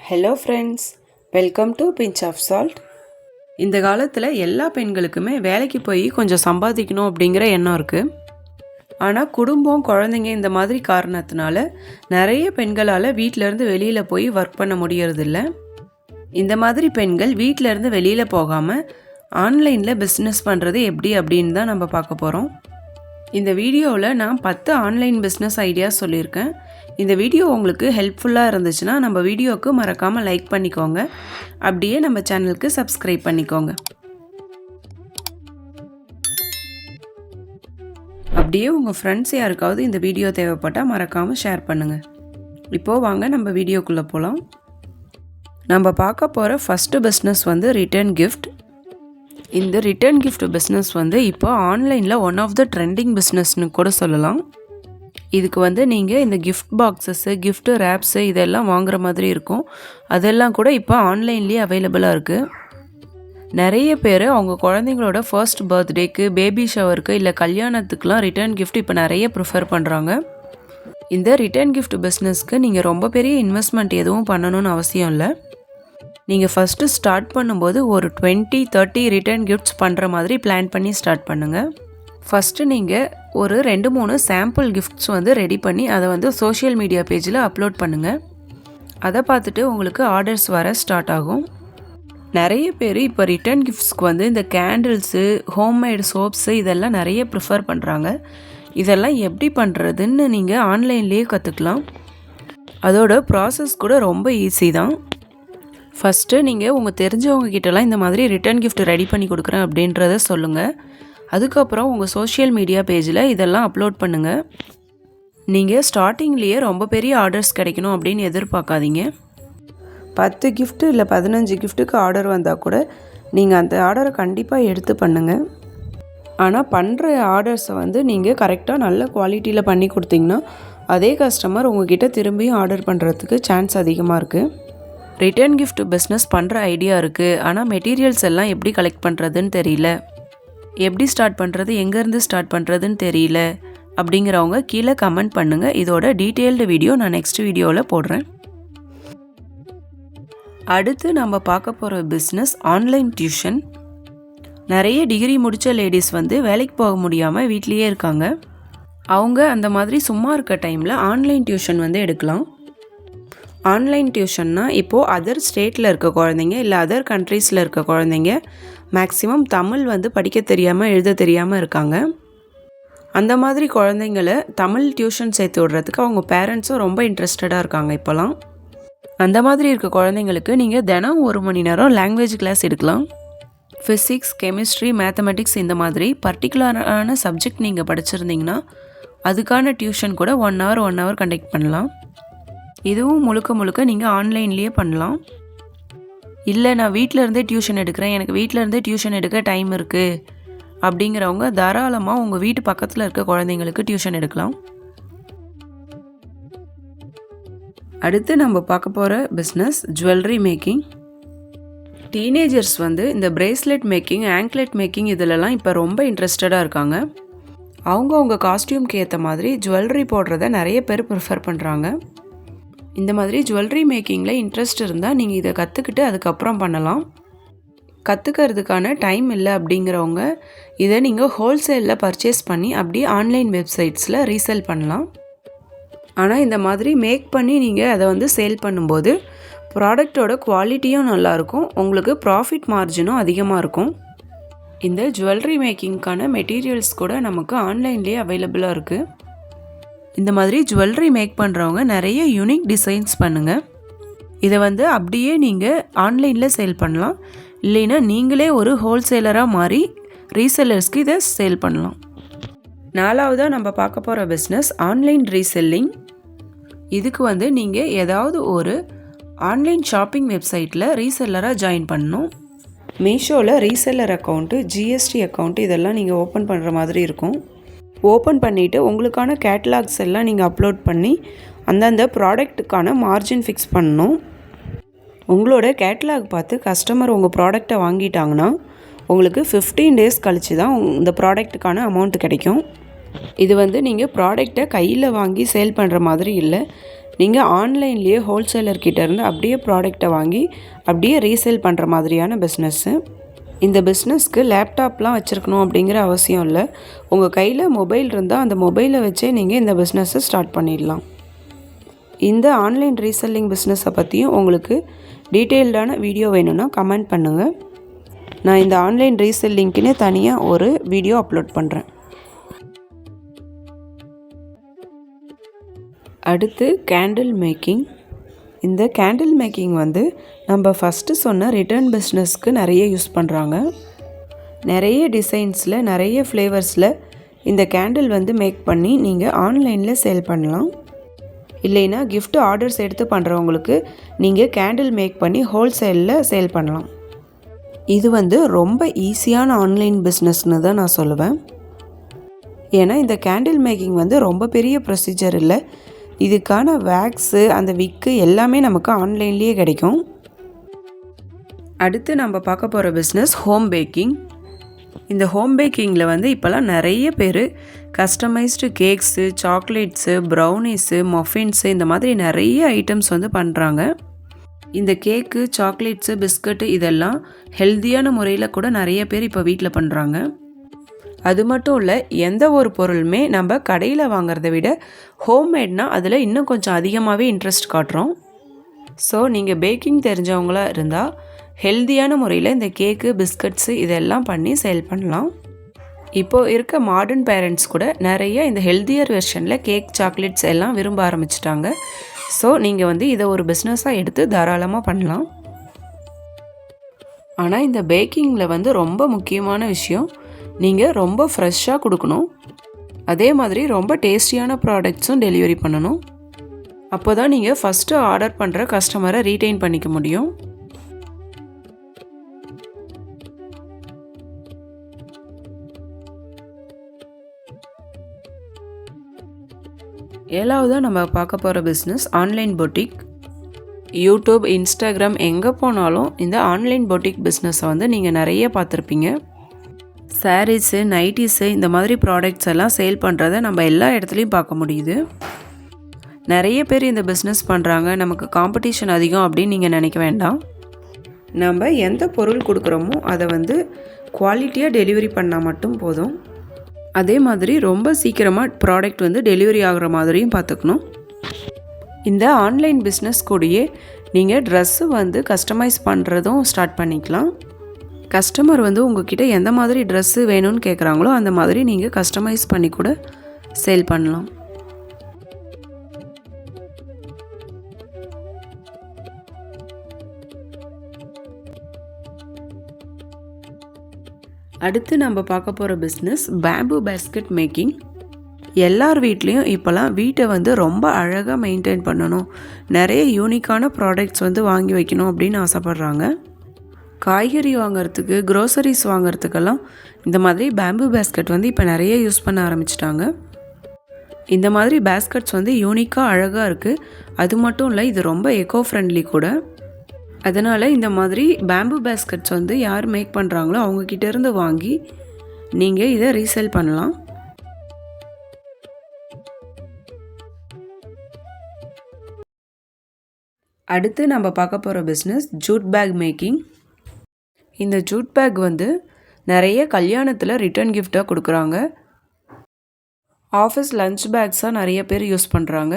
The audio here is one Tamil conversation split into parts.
Hello friends welcome to pinch of salt இந்த காலத்தில் எல்லா பெண்களுக்குமே வேலைக்கு போய் கொஞ்சம் சம்பாதிக்கணும் அப்படிங்கிற எண்ணம் இருக்குது ஆனால் குடும்பம் குழந்தைங்க இந்த மாதிரி காரணத்தினால நிறைய பெண்களால் வீட்டிலேருந்து வெளியில் போய் ஒர்க் பண்ண முடியறதில்ல. இந்த மாதிரி பெண்கள் வீட்டிலேருந்து வெளியில் போகாமல் ஆன்லைனில் பிஸ்னஸ் பண்ணுறது எப்படி அப்படின்னு தான் நம்ம பார்க்க போகிறோம் இந்த வீடியோவில் நான் பத்து ஆன்லைன் பிஸ்னஸ் ஐடியா சொல்லியிருக்கேன். இந்த வீடியோ உங்களுக்கு ஹெல்ப்ஃபுல்லாக இருந்துச்சுன்னா நம்ம வீடியோவுக்கு மறக்காமல் லைக் பண்ணிக்கோங்க. அப்படியே நம்ம சேனலுக்கு சப்ஸ்கிரைப் பண்ணிக்கோங்க. அப்படியே உங்கள் ஃப்ரெண்ட்ஸ் யாருக்காவது இந்த வீடியோ தேவைப்பட்டால் மறக்காமல் ஷேர் பண்ணுங்கள் இப்போது வாங்க நம்ம வீடியோக்குள்ளே போகலாம் நம்ம பார்க்க போகிற ஃபஸ்ட்டு பிஸ்னஸ் வந்து ரிட்டர்ன் கிஃப்ட் இந்த ரிட்டர்ன் கிஃப்ட் பிஸ்னஸ் வந்து இப்போ ஆன்லைனில் ஒன் ஆஃப் த ட்ரெண்டிங் பிஸ்னஸ்னு கூட சொல்லலாம். இதுக்கு வந்து நீங்கள் இந்த கிஃப்ட் பாக்ஸஸ்ஸு கிஃப்ட்டு ரேப்ஸு இதெல்லாம் வாங்குற மாதிரி இருக்கும். அதெல்லாம் கூட இப்போ ஆன்லைன்லேயே அவைலபிளாக இருக்குது நிறைய பேர் அவங்க குழந்தைங்களோட ஃபர்ஸ்ட் பர்த்டேக்கு பேபி ஷவருக்கு இல்லை கல்யாணத்துக்குலாம் ரிட்டர்ன் கிஃப்ட் இப்போ நிறைய ப்ரிஃபர் பண்ணுறாங்க இந்த ரிட்டர்ன் கிஃப்ட் பிஸ்னஸ்க்கு நீங்கள் ரொம்ப பெரிய இன்வெஸ்ட்மெண்ட் எதுவும் பண்ணணும்னு அவசியம் இல்லை. நீங்கள் ஃபஸ்ட்டு ஸ்டார்ட் பண்ணும்போது ஒரு டுவெண்ட்டி தேர்ட்டி ரிட்டர்ன் கிஃப்ட்ஸ் பண்ணுற மாதிரி பிளான் பண்ணி ஸ்டார்ட் பண்ணுங்கள் ஃபஸ்ட்டு நீங்கள் ஒரு ரெண்டு மூணு சாம்பிள் கிஃப்ட்ஸ் வந்து ரெடி பண்ணி அதை வந்து சோஷியல் மீடியா பேஜில் அப்லோட் பண்ணுங்கள் அதை பார்த்துட்டு உங்களுக்கு ஆர்டர்ஸ் வர ஸ்டார்ட் ஆகும். நிறைய பேர் இப்போ ரிட்டர்ன் கிஃப்ட்ஸ்க்கு வந்து இந்த கேண்டில்ஸு ஹோம்மேடு சோப்ஸு இதெல்லாம் நிறைய ப்ரிஃபர் பண்ணுறாங்க இதெல்லாம் எப்படி பண்ணுறதுன்னு நீங்கள் ஆன்லைன்லேயே கற்றுக்கலாம் அதோட ப்ராசஸ் கூட ரொம்ப ஈஸி தான். ஃபஸ்ட்டு நீங்கள் உங்கள் தெரிஞ்சவங்க கிட்டலாம் இந்த மாதிரி ரிட்டர்ன் கிஃப்ட் ரெடி பண்ணி கொடுக்குறேன் அப்படின்றத சொல்லுங்கள் அதுக்கப்புறம் உங்கள் சோஷியல் மீடியா பேஜில் இதெல்லாம் அப்லோட் பண்ணுங்கள் நீங்கள் ஸ்டார்டிங்லேயே ரொம்ப பெரிய ஆர்டர்ஸ் கிடைக்கணும் அப்படின்னு எதிர்பார்க்காதீங்க. பத்து கிஃப்ட்டு இல்லை பதினஞ்சு கிஃப்ட்டுக்கு ஆர்டர் வந்தால் கூட நீங்கள் அந்த ஆர்டரை கண்டிப்பாக எடுத்து பண்ணுங்கள் ஆனால் பண்ணுற ஆர்டர்ஸை வந்து நீங்கள் கரெக்டாக நல்ல குவாலிட்டியில் பண்ணி கொடுத்தீங்கன்னா அதே கஸ்டமர் உங்ககிட்ட திரும்பியும் ஆர்டர் பண்ணுறதுக்கு சான்ஸ் அதிகமாக இருக்குது ரிட்டர்ன் கிஃப்ட் பிஸ்னஸ் பண்ணுற ஐடியா இருக்குது ஆனால் மெட்டீரியல்ஸ் எல்லாம் எப்படி கலெக்ட் பண்ணுறதுன்னு தெரியல. எப்படி ஸ்டார்ட் பண்ணுறது எங்கேருந்து ஸ்டார்ட் பண்ணுறதுன்னு தெரியல. அப்படிங்கிறவங்க கீழே கமெண்ட் பண்ணுங்கள் இதோட டீட்டெயில்டு வீடியோ நான் நெக்ஸ்ட் வீடியோவில் போடுறேன். அடுத்து நம்ம பார்க்க போகிற பிஸ்னஸ் ஆன்லைன் டியூஷன் நிறைய டிகிரி முடித்த லேடிஸ் வந்து வேலைக்கு போக முடியாமல் வீட்லேயே இருக்காங்க. அவங்க அந்த மாதிரி சும்மா இருக்க டைமில் ஆன்லைன் டியூஷன் வந்து எடுக்கலாம். ஆன்லைன் டியூஷன்னா இப்போது அதர் ஸ்டேட்டில் இருக்க குழந்தைங்க இல்லை அதர் கண்ட்ரீஸில் இருக்க குழந்தைங்க மேக்ஸிமம் தமிழ் வந்து படிக்க தெரியாமல் எழுத தெரியாமல் இருக்காங்க. அந்த மாதிரி குழந்தைங்கள தமிழ் டியூஷன் சேர்த்து விடுறதுக்கு அவங்க பேரண்ட்ஸும் ரொம்ப இன்ட்ரெஸ்டடாக இருக்காங்க இப்போலாம். அந்த மாதிரி இருக்க குழந்தைங்களுக்கு நீங்கள் தினம் ஒரு மணி நேரம் லாங்குவேஜ் கிளாஸ் எடுக்கலாம். ஃபிசிக்ஸ் கெமிஸ்ட்ரி மேத்தமெட்டிக்ஸ் இந்த மாதிரி பர்டிகுலரான சப்ஜெக்ட் நீங்கள் படிச்சிருந்தீங்கன்னா அதுக்கான டியூஷன் கூட one hour one hour conduct பண்ணலாம். இதுவும் முழுக்க முழுக்க நீங்கள் ஆன்லைன்லேயே பண்ணலாம். இல்லை நான் வீட்டில் இருந்தே டியூஷன் எடுக்கிறேன். எனக்கு வீட்டில் இருந்தே டியூஷன் எடுக்க டைம் இருக்குது அப்படிங்கிறவங்க தாராளமாக உங்கள் வீட்டு பக்கத்தில் இருக்க குழந்தைங்களுக்கு டியூஷன் எடுக்கலாம். அடுத்து நம்ம பார்க்க போகிற பிஸ்னஸ் ஜுவல்லரி மேக்கிங் டீனேஜர்ஸ் வந்து இந்த பிரேஸ்லெட் மேக்கிங் ஆங்க்லெட் மேக்கிங் இதிலலாம் இப்போ ரொம்ப இன்ட்ரெஸ்டடாக இருக்காங்க. அவங்கவுங்க காஸ்டியூம்க்கு ஏற்ற மாதிரி ஜுவல்லரி போடுறத நிறைய பேர் ப்ரிஃபர் பண்ணுறாங்க இந்த மாதிரி ஜுவல்லரி மேக்கிங்கில் இன்ட்ரெஸ்ட் இருந்தால் நீங்கள் இதை கற்றுக்கிட்டு அதுக்கப்புறம் பண்ணலாம். கற்றுக்கிறதுக்கான டைம் இல்லை அப்படிங்கிறவங்க இதை நீங்கள் ஹோல்சேலில் பர்ச்சேஸ் பண்ணி அப்படியே ஆன்லைன் வெப்சைட்ஸில் ரீசேல் பண்ணலாம். ஆனால் இந்த மாதிரி மேக் பண்ணி நீங்கள் அதை வந்து சேல் பண்ணும்போது ப்ராடக்டோட குவாலிட்டியும் நல்லாயிருக்கும் உங்களுக்கு ப்ராஃபிட் மார்ஜினும் அதிகமாக இருக்கும். இந்த ஜுவல்லரி மேக்கிங்க்கான மெட்டீரியல்ஸ் கூட நமக்கு ஆன்லைன்லேயே அவைலபிளாக இருக்குது இந்த மாதிரி ஜுவல்லரி மேக் பண்ணுறவங்க நிறைய யூனிக் டிசைன்ஸ் பண்ணுங்கள் இதை வந்து அப்படியே நீங்கள் ஆன்லைனில் சேல் பண்ணலாம். இல்லைன்னா நீங்களே ஒரு ஹோல்சேலராக மாறி ரீசெல்லர்ஸ்க்கு இதை சேல் பண்ணலாம். நாலாவதாக நம்ம பார்க்க போகிற பிஸ்னஸ் ஆன்லைன் ரீசெல்லிங் இதுக்கு வந்து நீங்கள் ஏதாவது ஒரு ஆன்லைன் ஷாப்பிங் வெப்சைட்டில் ரீசெல்லராக ஜாயின் பண்ணணும். மீஷோவில் ரீசெல்லர் அக்கௌண்ட்டு ஜிஎஸ்டி அக்கௌண்ட்டு இதெல்லாம் நீங்கள் ஓப்பன் பண்ணுற மாதிரி இருக்கும். ஓப்பன் பண்ணிவிட்டு உங்களுக்கான கேட்லாக்ஸ் எல்லாம் நீங்கள் அப்லோட் பண்ணி அந்தந்த ப்ராடக்ட்டுக்கான மார்ஜின் ஃபிக்ஸ் பண்ணணும். உங்களோட கேட்லாக் பார்த்து கஸ்டமர் உங்கள் ப்ராடக்டை வாங்கிட்டாங்கன்னா உங்களுக்கு ஃபிஃப்டீன் டேஸ் கழித்து தான் இந்த ப்ராடக்ட்டுக்கான அமௌண்ட் கிடைக்கும். இது வந்து நீங்கள் ப்ராடக்டை கையில் வாங்கி சேல் பண்ணுற மாதிரி இல்லை. நீங்கள் ஆன்லைன்லேயே ஹோல்சேலர் கிட்டேருந்து அப்படியே ப்ராடக்டை வாங்கி அப்படியே ரீசேல் பண்ணுற மாதிரியான பிஸ்னஸ்ஸு இந்த பிஸ்னஸ்க்கு லேப்டாப்லாம் வச்சுருக்கணும் அப்படிங்கிற அவசியம் இல்லை. உங்கள் கையில் மொபைல் இருந்தால் அந்த மொபைலை வச்சே நீங்கள் இந்த பிஸ்னஸை ஸ்டார்ட் பண்ணிடலாம். இந்த ஆன்லைன் ரீசெல்லிங் பிஸ்னஸை பற்றியும் உங்களுக்கு டீட்டெயில்டான வீடியோ வேணும்னா கமெண்ட் பண்ணுங்கள் நான் இந்த ஆன்லைன் ரீசெல்லிங்க்குன்னு தனியாக ஒரு வீடியோ அப்லோட் பண்ணுறேன் அடுத்து கேண்டில் மேக்கிங் இந்த கேண்டில் மேக்கிங் வந்து நம்ம ஃபஸ்ட்டு சொன்ன ரிட்டர்ன் பிஸ்னஸ்க்கு நிறைய யூஸ் பண்ணுறாங்க நிறைய டிசைன்ஸில் நிறைய ஃப்ளேவர்ஸில் இந்த கேண்டில் வந்து மேக் பண்ணி நீங்கள் ஆன்லைனில் சேல் பண்ணலாம். இல்லைன்னா கிஃப்ட் ஆர்டர்ஸ் எடுத்து பண்ணுறவங்களுக்கு நீங்கள் கேண்டில் மேக் பண்ணி ஹோல்சேலில் சேல் பண்ணலாம். இது வந்து ரொம்ப ஈஸியான ஆன்லைன் பிஸ்னஸ்னு தான் நான் சொல்லுவேன். ஏன்னா இந்த கேண்டில் மேக்கிங் வந்து ரொம்ப பெரிய ப்ரொசீஜர் இல்லை. இதுக்கான வேக்ஸு அந்த விக்கு எல்லாமே நமக்கு ஆன்லைன்லேயே கிடைக்கும். அடுத்து நம்ம பார்க்க போகிற பிஸ்னஸ் ஹோம் பேக்கிங் இந்த ஹோம் பேக்கிங்கில் வந்து இப்போல்லாம் நிறைய பேர் customised cakes chocolates brownies muffins இந்த மாதிரி நிறைய ஐட்டம்ஸ் வந்து பண்ணுறாங்க இந்த கேக்கு சாக்லேட்ஸு பிஸ்கட்டு இதெல்லாம் ஹெல்த்தியான முறையில் கூட நிறைய பேர் இப்போ வீட்டில் பண்ணுறாங்க அது மட்டும் இல்லை எந்த ஒரு பொருளுமே நம்ம கடையில் வாங்குறத விட ஹோம்மேட்னா அதில் இன்னும் கொஞ்சம் அதிகமாகவே இன்ட்ரெஸ்ட் காட்டுறோம். ஸோ நீங்கள் பேக்கிங் தெரிஞ்சவங்களாக இருந்தால் ஹெல்த்தியான முறையில் இந்த கேக்கு பிஸ்கட்ஸு இதெல்லாம் பண்ணி சேல் பண்ணலாம். இப்போது இருக்க மாடர்ன் பேரண்ட்ஸ் கூட நிறைய இந்த ஹெல்த்தியர் வெர்ஷனில் கேக் சாக்லேட்ஸ் எல்லாம் விரும்ப ஆரம்பிச்சிட்டாங்க. ஸோ நீங்கள் வந்து இதை ஒரு பிஸ்னஸாக எடுத்து தாராளமாக பண்ணலாம். ஆனால் இந்த பேக்கிங்கில் வந்து ரொம்ப முக்கியமான விஷயம் நீங்கள் ரொம்ப ஃப்ரெஷ்ஷாக கொடுக்கணும். அதே மாதிரி ரொம்ப டேஸ்டியான ப்ராடக்ட்ஸும் டெலிவரி பண்ணணும். அப்போ தான் நீங்கள் ஃபஸ்ட்டு ஆர்டர் பண்ணுற கஸ்டமரை ரீட்டைன் பண்ணிக்க முடியும். ஏழாவதாக நம்ம பார்க்க போகிற business online boutique YouTube Instagram எங்கே போனாலும் இந்த ஆன்லைன் பொட்டிக் பிஸ்னஸை வந்து நீங்கள் நிறைய பார்த்துருப்பீங்க. சாரீஸு நைட்டிஸு இந்த மாதிரி ப்ராடக்ட்ஸ் எல்லாம் சேல் பண்ணுறத நம்ம எல்லா இடத்துலையும் பார்க்க முடியுது. நிறைய பேர் இந்த பிஸ்னஸ் பண்ணுறாங்க நமக்கு காம்படிஷன் அதிகம் அப்படின்னு நீங்கள் நினைக்க வேண்டாம். நம்ம எந்த பொருள் கொடுக்குறோமோ அதை வந்து குவாலிட்டியாக டெலிவரி பண்ணால் மட்டும் போதும். அதே மாதிரி ரொம்ப சீக்கிரமாக ப்ராடக்ட் வந்து டெலிவரி ஆகிற மாதிரியும் பார்த்துக்கணும். இந்த ஆன்லைன் பிஸ்னஸ் கூடயே நீங்கள் ட்ரெஸ்ஸு வந்து கஸ்டமைஸ் பண்ணுறதும் ஸ்டார்ட் பண்ணிக்கலாம். கஸ்டமர் வந்து உங்ககிட்ட எந்த மாதிரி ட்ரெஸ்ஸு வேணும்னு கேட்குறாங்களோ அந்த மாதிரி நீங்கள் கஸ்டமைஸ் பண்ணி கூட சேல் பண்ணலாம். அடுத்து நம்ம பார்க்க போகிற பிஸ்னஸ் பேம்பு பேஸ்கெட் மேக்கிங் எல்லார் வீட்லேயும் இப்போலாம் வீட்டை வந்து ரொம்ப அழகாக மெயின்டைன் பண்ணணும். நிறைய யூனிக்கான ப்ராடக்ட்ஸ் வந்து வாங்கி வைக்கணும் அப்படின்னு ஆசைப்பட்றாங்க. காய்கறி வாங்குறதுக்கு க்ரோசரிஸ் வாங்குறதுக்கெல்லாம் இந்த மாதிரி பேம்பு பேஸ்கெட் வந்து இப்போ நிறைய யூஸ் பண்ண ஆரம்பிச்சிட்டாங்க. இந்த மாதிரி பேஸ்கெட்ஸ் வந்து யூனிக்காக அழகாக இருக்குது அது மட்டும் இல்லை இது ரொம்ப எக்கோ ஃப்ரெண்ட்லி கூட. அதனால் இந்த மாதிரி பேம்பு பேஸ்கெட்ஸ் வந்து யார் மேக் பண்ணுறாங்களோ அவங்கக்கிட்டேருந்து வாங்கி நீங்கள் இதை ரீசேல் பண்ணலாம். அடுத்து நம்ம பார்க்க போகிற பிஸ்னஸ் ஜூட் பேக் மேக்கிங் இந்த ஜூட் பேக் வந்து நிறைய கல்யாணத்தில் ரிட்டர்ன் கிஃப்டாக கொடுக்குறாங்க. ஆஃபீஸ் லஞ்ச் பேக்ஸாக நிறைய பேர் யூஸ் பண்ணுறாங்க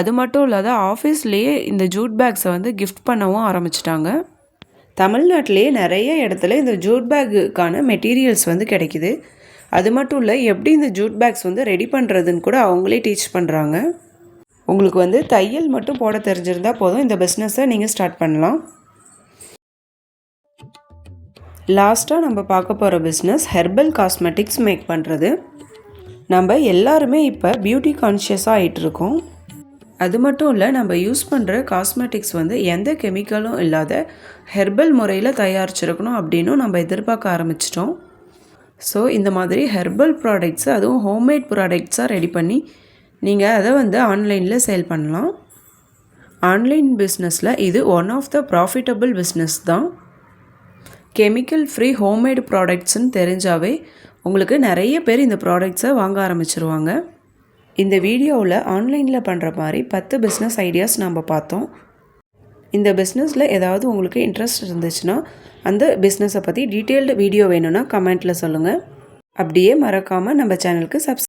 அது மட்டும் இல்லாத ஆஃபீஸ்லேயே இந்த ஜூட் பேக்ஸை வந்து கிஃப்ட் பண்ணவும் ஆரம்பிச்சிட்டாங்க. தமிழ்நாட்டிலேயே நிறைய இடத்துல இந்த ஜூட் பேக்குக்கான மெட்டீரியல்ஸ் வந்து கிடைக்குது. அது மட்டும் இல்லை எப்படி இந்த ஜூட் பேக்ஸ் வந்து ரெடி பண்ணுறதுன்னு கூட அவங்களே டீச் பண்ணுறாங்க உங்களுக்கு வந்து தையல் மட்டும் போட தெரிஞ்சிருந்தால் போதும். இந்த பிஸ்னஸை நீங்கள் ஸ்டார்ட் பண்ணலாம். லாஸ்ட்டாக நம்ம பார்க்க போகிற பிஸ்னஸ் ஹெர்பல் காஸ்மெட்டிக்ஸ் மேக் பண்ணுறது நம்ம எல்லாருமே இப்போ பியூட்டி கான்ஷியஸாக ஆகிட்டு இருக்கோம். அது மட்டும் இல்லை நம்ம யூஸ் பண்ணுற காஸ்மெட்டிக்ஸ் வந்து எந்த கெமிக்கலும் இல்லாத ஹெர்பல் முறையில் தயாரிச்சிருக்கணும் அப்படின்னும் நம்ம எதிர்பார்க்க ஆரம்பிச்சிட்டோம். ஸோ இந்த மாதிரி ஹெர்பல் ப்ராடக்ட்ஸு அதுவும் ஹோம்மேட் ப்ராடக்ட்ஸாக ரெடி பண்ணி நீங்கள் அதை வந்து ஆன்லைனில் சேல் பண்ணலாம். ஆன்லைன் பிஸ்னஸில் இது one of the profitable business தான். கெமிக்கல் ஃப்ரீ ஹோம்மேடு ப்ராடக்ட்ஸ்னு தெரிஞ்சாவே உங்களுக்கு நிறைய பேர் இந்த ப்ராடக்ட்ஸை வாங்க ஆரம்பிச்சிருவாங்க. இந்த வீடியோவில் ஆன்லைனில் பண்ணுற மாதிரி பத்து பிஸ்னஸ் ஐடியாஸ் நம்ம பார்த்தோம். இந்த பிஸ்னஸில் ஏதாவது உங்களுக்கு இன்ட்ரெஸ்ட் இருந்துச்சுன்னா அந்த பிஸ்னஸை பற்றி டீட்டெயில்டு வீடியோ வேணும்னா கமெண்ட்டில் சொல்லுங்கள் அப்படியே மறக்காமல் நம்ம சேனலுக்கு சப்ஸ்